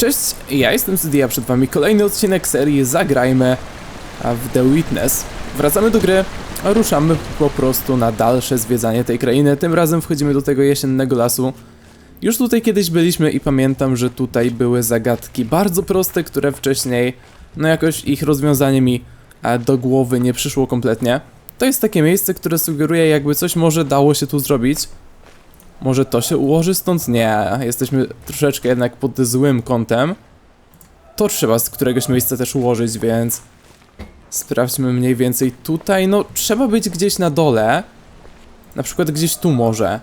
Cześć, ja jestem Zydia, przed wami kolejny odcinek serii Zagrajmy w The Witness. Wracamy do gry, ruszamy po prostu na dalsze zwiedzanie tej krainy. Tym razem wchodzimy do tego jesiennego lasu. Już tutaj kiedyś byliśmy i pamiętam, że tutaj były zagadki bardzo proste, które wcześniej, no jakoś ich rozwiązanie mi e, do głowy nie przyszło kompletnie. To jest takie miejsce, które sugeruje jakby coś może dało się tu zrobić. Może to się ułoży stąd? Nie, jesteśmy troszeczkę jednak pod złym kątem. To trzeba z któregoś miejsca też ułożyć, więc sprawdźmy mniej więcej tutaj. No, trzeba być gdzieś na dole. Na przykład gdzieś tu może.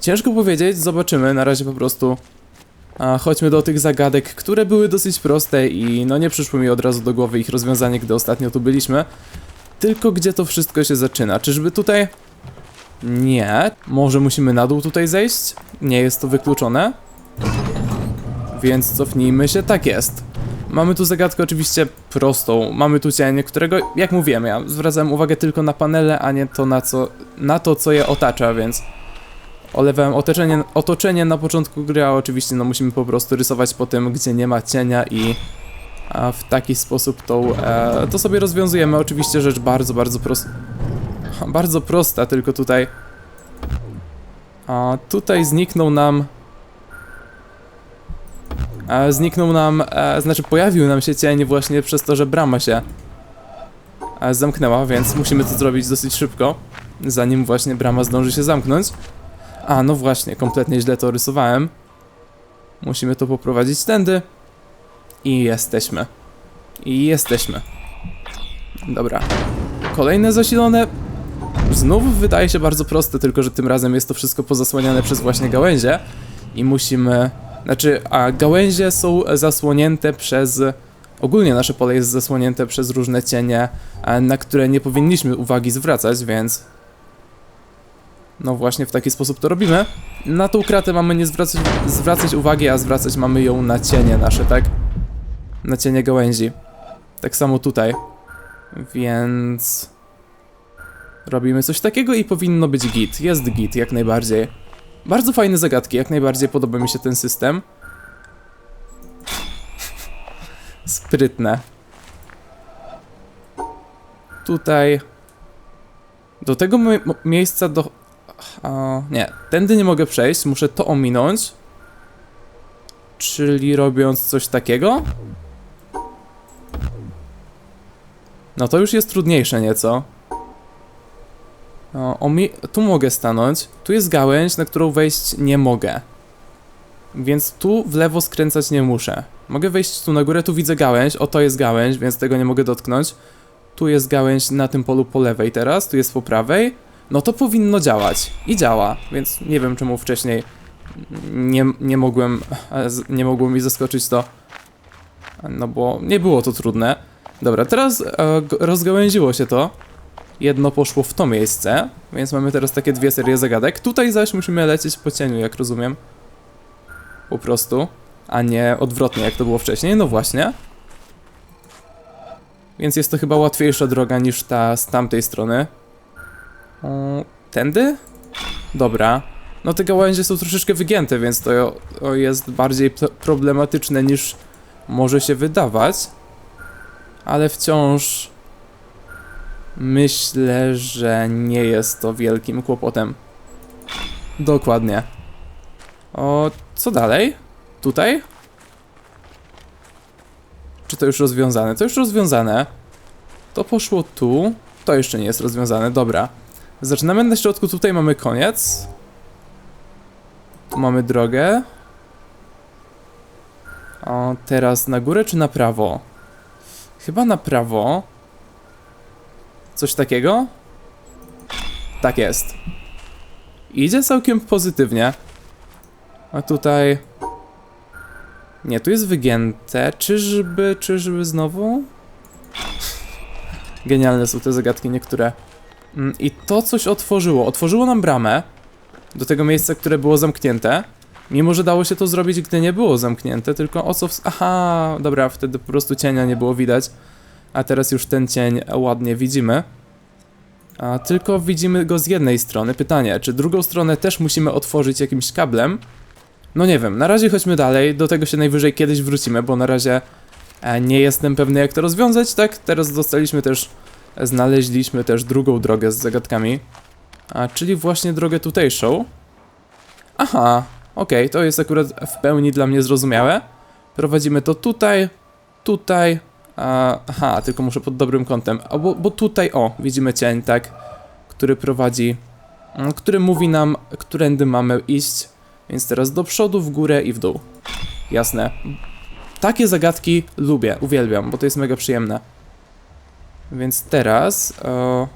Ciężko powiedzieć, zobaczymy. Na razie po prostu a, chodźmy do tych zagadek, które były dosyć proste i no nie przyszło mi od razu do głowy ich rozwiązanie, gdy ostatnio tu byliśmy. Tylko gdzie to wszystko się zaczyna? Czyżby tutaj? Nie. Może musimy na dół tutaj zejść? Nie jest to wykluczone. Więc cofnijmy się. Tak jest. Mamy tu zagadkę oczywiście prostą. Mamy tu cień, którego, jak mówiłem, ja zwracałem uwagę tylko na panele, a nie to na, co, na to, co je otacza, więc olewałem otoczenie, otoczenie na początku gry, a oczywiście no, musimy po prostu rysować po tym, gdzie nie ma cienia i w taki sposób to, e, to sobie rozwiązujemy. Oczywiście rzecz bardzo, bardzo prosta. Bardzo prosta, tylko tutaj. A tutaj zniknął nam. E, zniknął nam. E, znaczy, pojawił nam się cień właśnie przez to, że brama się e, zamknęła, więc musimy to zrobić dosyć szybko, zanim właśnie brama zdąży się zamknąć. A, no właśnie, kompletnie źle to rysowałem. Musimy to poprowadzić tędy. I jesteśmy. I jesteśmy. Dobra. Kolejne zasilone znów wydaje się bardzo proste, tylko że tym razem jest to wszystko pozasłaniane przez właśnie gałęzie i musimy, znaczy, a gałęzie są zasłonięte przez, ogólnie nasze pole jest zasłonięte przez różne cienie, a, na które nie powinniśmy uwagi zwracać, więc no właśnie w taki sposób to robimy. Na tą kratę mamy nie zwracać, zwracać uwagi, a zwracać mamy ją na cienie nasze, tak? Na cienie gałęzi. Tak samo tutaj. Więc... Robimy coś takiego i powinno być git. Jest git, jak najbardziej. Bardzo fajne zagadki, jak najbardziej podoba mi się ten system. Sprytne. Tutaj... Do tego miejsca do... A, nie, tędy nie mogę przejść, muszę to ominąć. Czyli robiąc coś takiego? No to już jest trudniejsze nieco. No, omi- tu mogę stanąć. Tu jest gałęź, na którą wejść nie mogę. Więc tu w lewo skręcać nie muszę. Mogę wejść tu na górę, tu widzę gałęź. O, to jest gałęź, więc tego nie mogę dotknąć. Tu jest gałęź na tym polu po lewej teraz, tu jest po prawej. No to powinno działać. I działa, więc nie wiem czemu wcześniej nie, nie mogłem, nie mogło mi zaskoczyć to. No bo nie było to trudne. Dobra, teraz e, rozgałęziło się to. Jedno poszło w to miejsce, więc mamy teraz takie dwie serie zagadek. Tutaj zaś musimy lecieć po cieniu, jak rozumiem. Po prostu. A nie odwrotnie, jak to było wcześniej. No właśnie. Więc jest to chyba łatwiejsza droga niż ta z tamtej strony. Tędy? Dobra. No te gałęzie są troszeczkę wygięte, więc to o, jest bardziej problematyczne niż może się wydawać. Ale wciąż myślę, że nie jest to wielkim kłopotem. Dokładnie. O, co dalej? Tutaj? Czy to już rozwiązane? To już rozwiązane. To poszło tu. To jeszcze nie jest rozwiązane, dobra. Zaczynamy na środku, tutaj mamy koniec. Tu mamy drogę. O, teraz na górę czy na prawo? Chyba na prawo. Coś takiego? Tak jest. Idzie całkiem pozytywnie. A tutaj... Nie, tu jest wygięte. Czyżby, czyżby znowu? Genialne są te zagadki niektóre. Mm, I to coś otworzyło. Otworzyło nam bramę do tego miejsca, które było zamknięte. Mimo, że dało się to zrobić, gdy nie było zamknięte, tylko o co... W... Aha, dobra, wtedy po prostu cienia nie było widać. A teraz już ten cień ładnie widzimy. A tylko widzimy go z jednej strony. Pytanie, czy drugą stronę też musimy otworzyć jakimś kablem? No nie wiem, na razie chodźmy dalej, do tego się najwyżej kiedyś wrócimy, bo na razie e, nie jestem pewny jak to rozwiązać, tak? Teraz dostaliśmy też, znaleźliśmy też drugą drogę z zagadkami, a, czyli właśnie drogę tutejszą. Aha, okej, to jest akurat w pełni dla mnie zrozumiałe. Prowadzimy to tutaj, tutaj, aha, tylko muszę pod dobrym kątem, a, bo, bo tutaj, o, widzimy cień, tak, który prowadzi, mm, który mówi nam, którędy mamy iść, więc teraz do przodu, w górę i w dół. Jasne. Takie zagadki lubię, uwielbiam, bo to jest mega przyjemne. Więc teraz. O...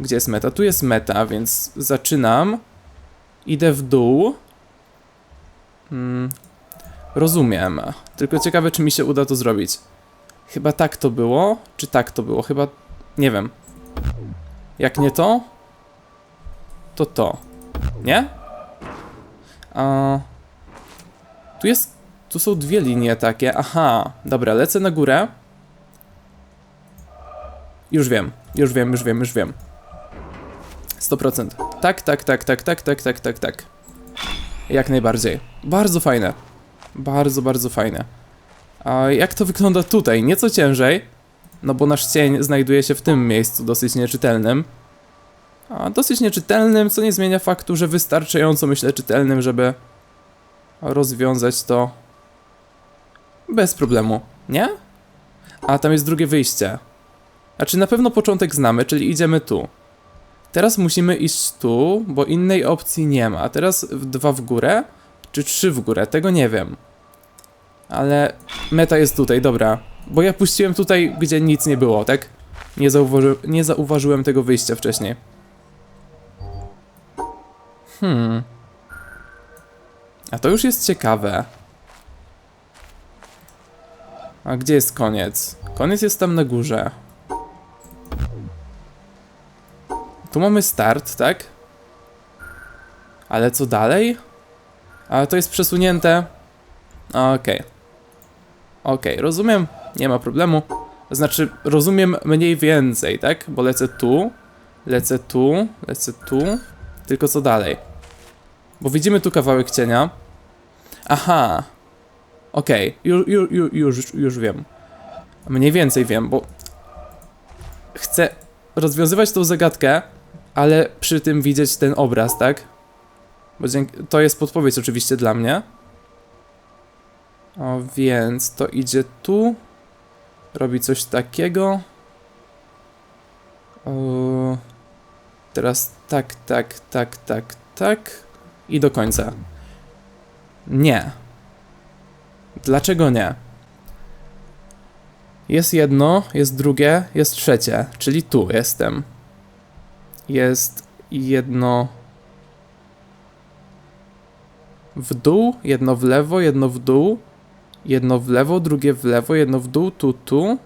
Gdzie jest meta? Tu jest meta, więc zaczynam. Idę w dół. Hmm. Rozumiem. Tylko ciekawe, czy mi się uda to zrobić. Chyba tak to było, czy tak to było? Chyba. Nie wiem. Jak nie to, to to. Nie? A... Tu jest. Tu są dwie linie takie. Aha, dobra, lecę na górę. Już wiem, już wiem, już wiem, już wiem. 100%. Tak, tak, tak, tak, tak, tak, tak, tak, tak. Jak najbardziej. Bardzo fajne. Bardzo, bardzo fajne. A jak to wygląda tutaj? Nieco ciężej, no bo nasz cień znajduje się w tym miejscu dosyć nieczytelnym. A dosyć nieczytelnym, co nie zmienia faktu, że wystarczająco myślę czytelnym, żeby rozwiązać to bez problemu, nie? A tam jest drugie wyjście. Znaczy na pewno początek znamy, czyli idziemy tu. Teraz musimy iść tu, bo innej opcji nie ma. Teraz dwa w górę, czy trzy w górę, tego nie wiem. Ale meta jest tutaj, dobra. Bo ja puściłem tutaj, gdzie nic nie było, tak? Nie, zauważy nie zauważyłem tego wyjścia wcześniej. Hmm. A to już jest ciekawe. A gdzie jest koniec? Koniec jest tam na górze. Tu mamy start, tak? Ale co dalej? A to jest przesunięte. Okej. Okej, rozumiem. Nie ma problemu. Znaczy, rozumiem mniej więcej, tak? Bo lecę tu, lecę tu, lecę tu. Tylko co dalej? Bo widzimy tu kawałek cienia. Aha. Okej, już, już, już, już wiem. Mniej więcej wiem, bo chcę rozwiązywać tą zagadkę, ale przy tym widzieć ten obraz, tak? Bo to jest podpowiedź oczywiście dla mnie. O, więc to idzie tu. Robi coś takiego. O, teraz tak, tak, tak, tak, tak. I do końca. Nie. Dlaczego nie? Jest jedno, jest drugie, jest trzecie, czyli tu jestem. Jest jedno w dół, jedno w lewo, jedno w dół, jedno w lewo, drugie w lewo, jedno w dół, tu, tu.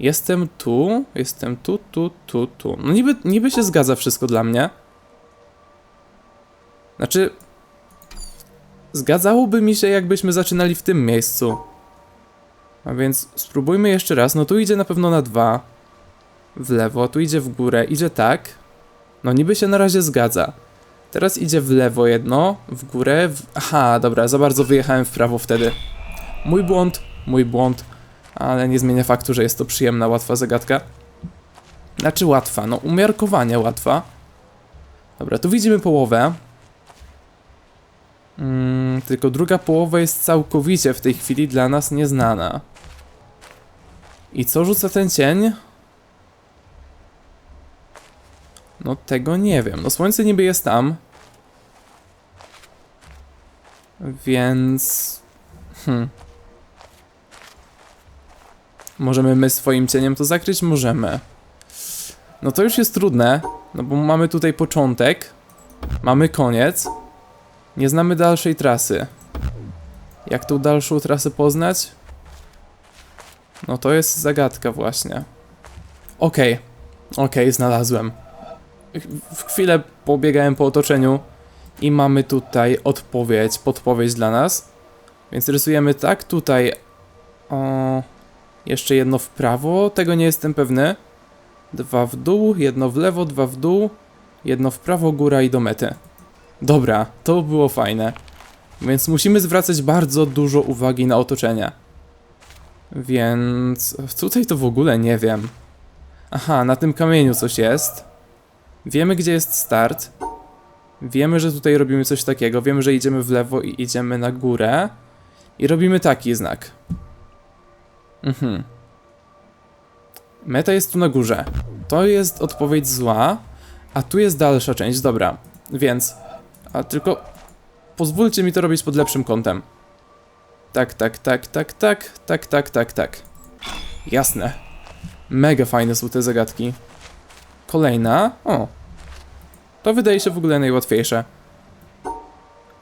Jestem tu, jestem tu, tu, tu, tu. No niby, niby się zgadza wszystko dla mnie. Znaczy, zgadzałoby mi się, jakbyśmy zaczynali w tym miejscu. A więc spróbujmy jeszcze raz. No tu idzie na pewno na dwa. W lewo, tu idzie w górę, idzie tak. No niby się na razie zgadza. Teraz idzie w lewo jedno, w górę. W... Aha, dobra, za bardzo wyjechałem w prawo wtedy. Mój błąd, mój błąd, ale nie zmienia faktu, że jest to przyjemna, łatwa zagadka. Znaczy łatwa, no umiarkowanie łatwa. Dobra, tu widzimy połowę. Mm, tylko druga połowa jest całkowicie w tej chwili dla nas nieznana. I co rzuca ten cień? No tego nie wiem. No słońce niby jest tam. Więc... Hmm. Możemy my swoim cieniem to zakryć? Możemy. No to już jest trudne, no bo mamy tutaj początek, mamy koniec, nie znamy dalszej trasy. Jak tą dalszą trasę poznać? No to jest zagadka właśnie. Okej, okay. okej, okay, znalazłem. W chwilę pobiegałem po otoczeniu i mamy tutaj odpowiedź, podpowiedź dla nas. Więc rysujemy tak, tutaj o, jeszcze jedno w prawo, tego nie jestem pewny. Dwa w dół, jedno w lewo, dwa w dół, jedno w prawo, góra i do mety. Dobra, to było fajne. Więc musimy zwracać bardzo dużo uwagi na otoczenie. Więc tutaj to w ogóle nie wiem. Aha, na tym kamieniu coś jest. Wiemy, gdzie jest start. Wiemy, że tutaj robimy coś takiego. Wiemy, że idziemy w lewo i idziemy na górę. I robimy taki znak. Mhm. Meta jest tu na górze. To jest odpowiedź zła, a tu jest dalsza część. Dobra, więc. A tylko. Pozwólcie mi to robić pod lepszym kątem. Tak, tak, tak, tak, tak, tak, tak, tak, tak. Jasne. Mega fajne są te zagadki. Kolejna. O. To wydaje się w ogóle najłatwiejsze.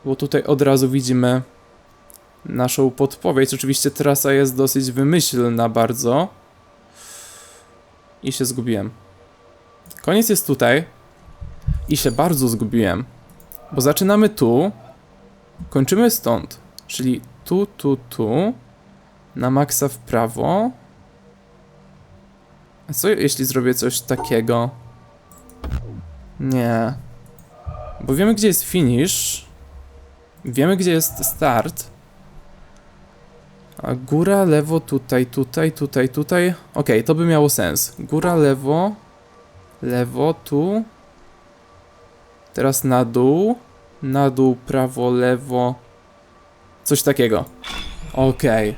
Bo tutaj od razu widzimy naszą podpowiedź. Oczywiście trasa jest dosyć wymyślna bardzo. I się zgubiłem. Koniec jest tutaj. I się bardzo zgubiłem. Bo zaczynamy tu. Kończymy stąd. Czyli tu, tu, tu. Na maksa w prawo. A co jeśli zrobię coś takiego? Nie. Bo wiemy gdzie jest finish. Wiemy gdzie jest start. A góra, lewo, tutaj, tutaj, tutaj, tutaj. Okej, to by miało sens. Góra, lewo. Lewo, tu. Teraz na dół. Na dół, prawo, lewo. Coś takiego. Okej.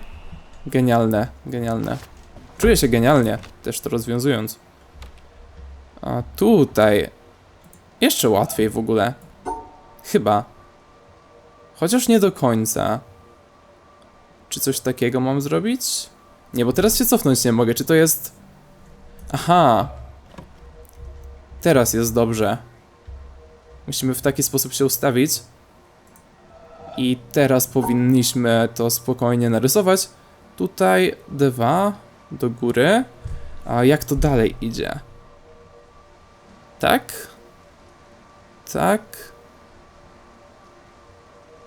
Genialne, genialne. Czuję się genialnie, też to rozwiązując. A tutaj. Jeszcze łatwiej w ogóle. Chyba. Chociaż nie do końca. Czy coś takiego mam zrobić? Nie, bo teraz się cofnąć nie mogę. Czy to jest. Aha. Teraz jest dobrze. Musimy w taki sposób się ustawić. I teraz powinniśmy to spokojnie narysować. Tutaj dwa do góry. A jak to dalej idzie? Tak? Tak?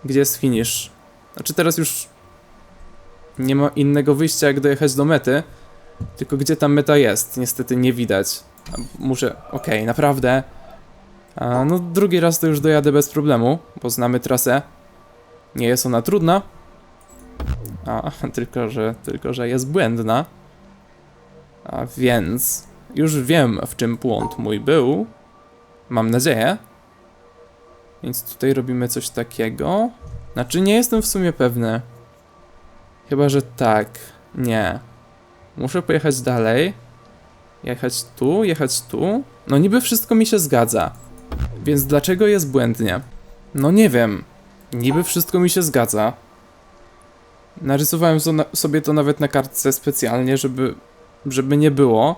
Gdzie jest finish? Znaczy teraz już nie ma innego wyjścia jak dojechać do mety. Tylko gdzie ta meta jest? Niestety nie widać. Muszę... Okej, naprawdę. A, no drugi raz to już dojadę bez problemu, bo znamy trasę. Nie jest ona trudna. A, tylko że, tylko że jest błędna. A więc już wiem, w czym błąd mój był. Mam nadzieję. Więc tutaj robimy coś takiego. Znaczy, nie jestem w sumie pewny. Chyba, że tak. Nie. Muszę pojechać dalej. Jechać tu, jechać tu. No niby wszystko mi się zgadza. Więc dlaczego jest błędnie? No nie wiem. Niby wszystko mi się zgadza. Narysowałem so na, sobie to nawet na kartce specjalnie, żeby, żeby nie było.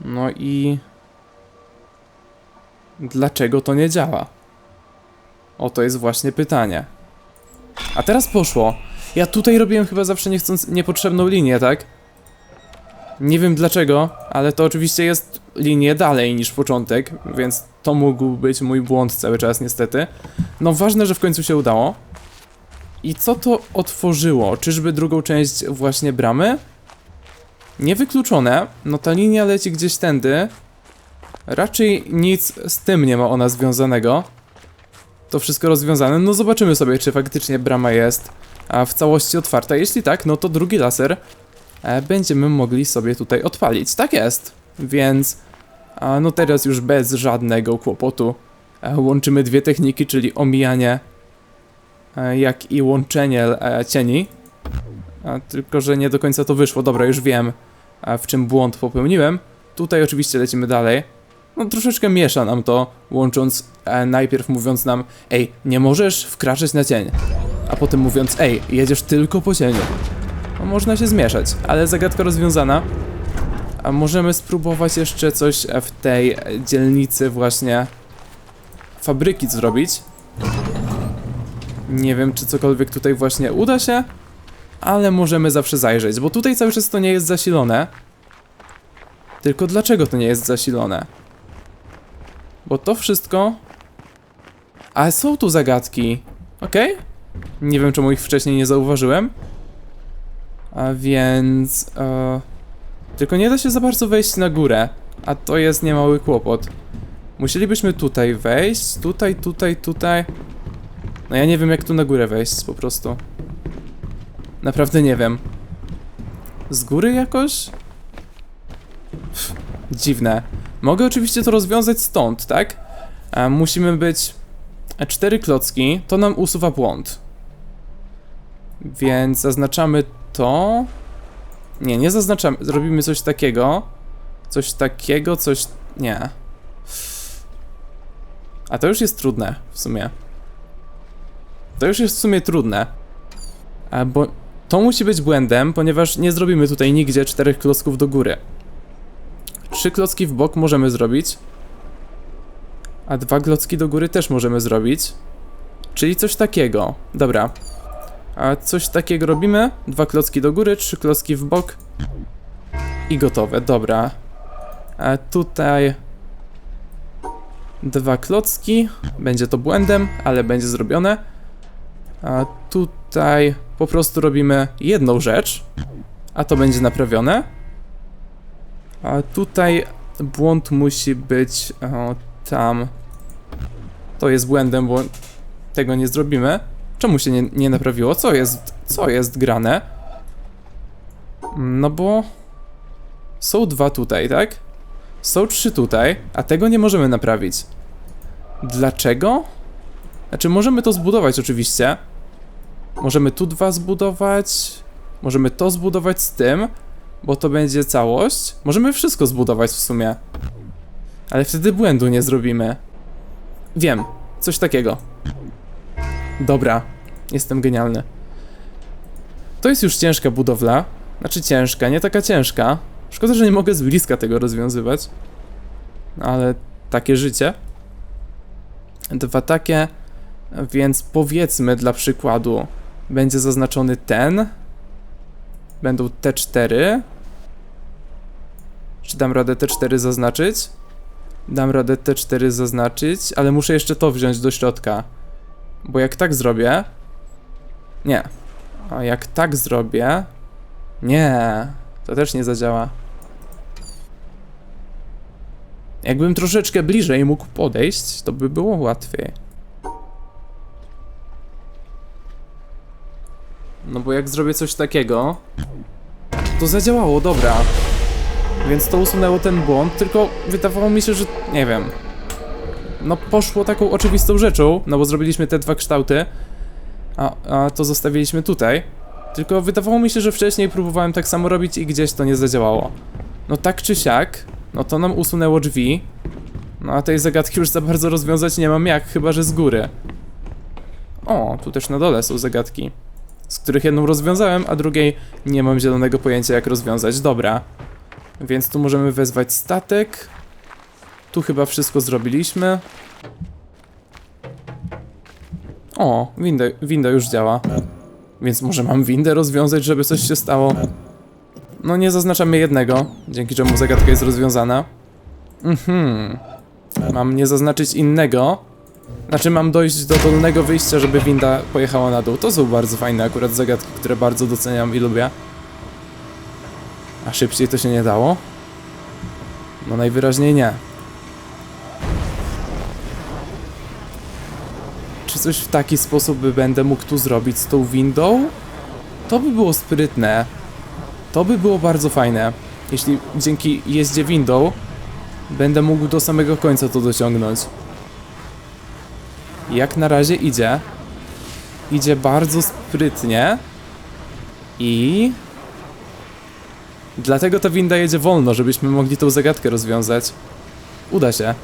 No i... Dlaczego to nie działa? Oto jest właśnie pytanie. A teraz poszło. Ja tutaj robiłem chyba zawsze niechcąc niepotrzebną linię, tak? Nie wiem dlaczego, ale to oczywiście jest linię dalej niż początek, więc to mógł być mój błąd cały czas niestety. No ważne, że w końcu się udało. I co to otworzyło? Czyżby drugą część właśnie bramy? Niewykluczone. No ta linia leci gdzieś tędy. Raczej nic z tym nie ma ona związanego. To wszystko rozwiązane. No zobaczymy sobie, czy faktycznie brama jest w całości otwarta. Jeśli tak, no to drugi laser e, będziemy mogli sobie tutaj odpalić. Tak jest. Więc no teraz już bez żadnego kłopotu e, łączymy dwie techniki, czyli omijanie e, jak i łączenie cieni. Tylko, że nie do końca to wyszło. Dobra, już wiem w czym błąd popełniłem. Tutaj oczywiście lecimy dalej. No troszeczkę miesza nam to, łącząc e, najpierw mówiąc nam Ej, nie możesz wkraczać na cień. A potem mówiąc Ej, jedziesz tylko po cieniu. No, można się zmieszać, ale zagadka rozwiązana. A możemy spróbować jeszcze coś w tej dzielnicy właśnie fabryki zrobić. Nie wiem, czy cokolwiek tutaj właśnie uda się, ale możemy zawsze zajrzeć, bo tutaj cały czas to nie jest zasilone. Tylko dlaczego to nie jest zasilone? Bo to wszystko... A są tu zagadki. Okej? Nie wiem, czemu ich wcześniej nie zauważyłem. A więc... E... Tylko nie da się za bardzo wejść na górę. A to jest niemały kłopot. Musielibyśmy tutaj wejść, tutaj, tutaj, tutaj. No ja nie wiem jak tu na górę wejść po prostu. Naprawdę nie wiem. Z góry jakoś? Pff, dziwne. Mogę oczywiście to rozwiązać stąd, tak? A musimy być e, cztery klocki, to nam usuwa błąd. Więc zaznaczamy to. Nie, nie zaznaczamy. Zrobimy coś takiego. Coś takiego, coś. Nie. A to już jest trudne w sumie. To już jest w sumie trudne. A bo to musi być błędem, ponieważ nie zrobimy tutaj nigdzie czterech klocków do góry. Trzy klocki w bok możemy zrobić. A dwa klocki do góry też możemy zrobić. Czyli coś takiego. Dobra. A coś takiego robimy. Dwa klocki do góry, trzy klocki w bok. I gotowe, dobra. A tutaj dwa klocki. Będzie to błędem, ale będzie zrobione. A tutaj po prostu robimy jedną rzecz, a to będzie naprawione. A tutaj błąd musi być o, tam. To jest błędem, bo tego nie zrobimy. Czemu się nie, nie naprawiło? Co jest, co jest grane? No bo są dwa tutaj, tak? Są trzy tutaj, a tego nie możemy naprawić. Dlaczego? Znaczy, możemy to zbudować oczywiście. Możemy tu dwa zbudować. Możemy to zbudować z tym, bo to będzie całość. Możemy wszystko zbudować w sumie. Ale wtedy błędu nie zrobimy. Wiem, coś takiego. Dobra, jestem genialny. To jest już ciężka budowla. Znaczy ciężka, nie taka ciężka. Szkoda, że nie mogę z bliska tego rozwiązywać. Ale takie życie. Dwa takie, więc powiedzmy dla przykładu, będzie zaznaczony ten. Będą te cztery. Czy dam radę te cztery zaznaczyć? Dam radę te cztery zaznaczyć, ale muszę jeszcze to wziąć do środka. Bo jak tak zrobię... Nie. A jak tak zrobię... Nie. To też nie zadziała. Jakbym troszeczkę bliżej mógł podejść, to by było łatwiej. No bo jak zrobię coś takiego, to zadziałało, dobra. Więc to usunęło ten błąd, tylko wydawało mi się, że nie wiem. No poszło taką oczywistą rzeczą, no bo zrobiliśmy te dwa kształty, a, a to zostawiliśmy tutaj. Tylko wydawało mi się, że wcześniej próbowałem tak samo robić i gdzieś to nie zadziałało. No tak czy siak, no to nam usunęło drzwi. No a tej zagadki już za bardzo rozwiązać nie mam jak, chyba że z góry. O, tu też na dole są zagadki. Z których jedną rozwiązałem, a drugiej nie mam zielonego pojęcia jak rozwiązać. Dobra. Więc tu możemy wezwać statek. Tu chyba wszystko zrobiliśmy. O, winda, winda już działa. Więc może mam windę rozwiązać, żeby coś się stało. No nie zaznaczamy jednego, dzięki czemu zagadka jest rozwiązana. Mhm. Mam nie zaznaczyć innego. Znaczy mam dojść do dolnego wyjścia, żeby winda pojechała na dół. To są bardzo fajne akurat zagadki, które bardzo doceniam i lubię. A szybciej to się nie dało? No najwyraźniej nie. Czy coś w taki sposób by będę mógł tu zrobić z tą windą? To by było sprytne. To by było bardzo fajne. Jeśli dzięki jeździe windą będę mógł do samego końca to dociągnąć. Jak na razie idzie. Idzie bardzo sprytnie. I... Dlatego ta winda jedzie wolno, żebyśmy mogli tą zagadkę rozwiązać. Uda się.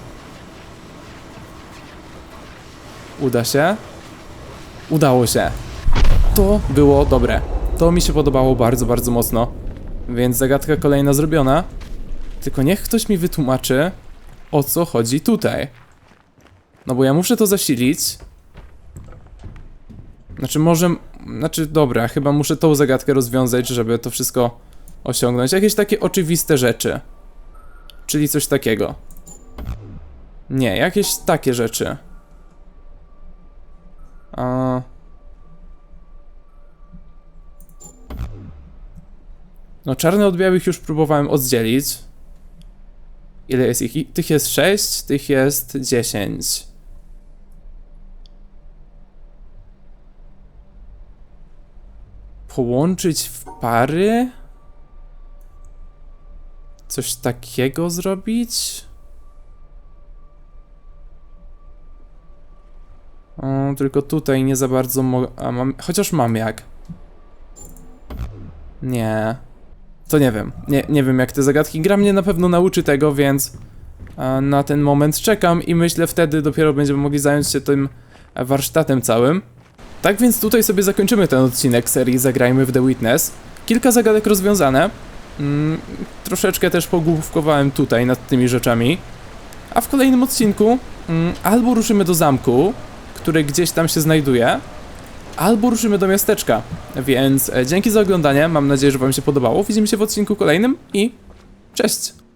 Uda się. Udało się. To było dobre. To mi się podobało bardzo, bardzo mocno. Więc zagadka kolejna zrobiona. Tylko niech ktoś mi wytłumaczy, o co chodzi tutaj. No bo ja muszę to zasilić. Znaczy może... Znaczy dobra, chyba muszę tą zagadkę rozwiązać, żeby to wszystko osiągnąć. Jakieś takie oczywiste rzeczy. Czyli coś takiego. Nie, jakieś takie rzeczy. A... No czarny od białych już próbowałem oddzielić. Ile jest ich? Tych jest 6, tych jest 10. Połączyć w pary? Coś takiego zrobić? O, tylko tutaj nie za bardzo mogę. A. Chociaż mam jak. Nie. To nie wiem. Nie, nie wiem jak te zagadki. Gra mnie na pewno nauczy tego, więc na ten moment czekam i myślę wtedy dopiero będziemy mogli zająć się tym e, warsztatem całym. Tak więc tutaj sobie zakończymy ten odcinek serii Zagrajmy w The Witness. Kilka zagadek rozwiązane. Mm, troszeczkę też pogłówkowałem tutaj nad tymi rzeczami. A w kolejnym odcinku mm, albo ruszymy do zamku, który gdzieś tam się znajduje, albo ruszymy do miasteczka. Więc e, dzięki za oglądanie. Mam nadzieję, że Wam się podobało. Widzimy się w odcinku kolejnym i cześć!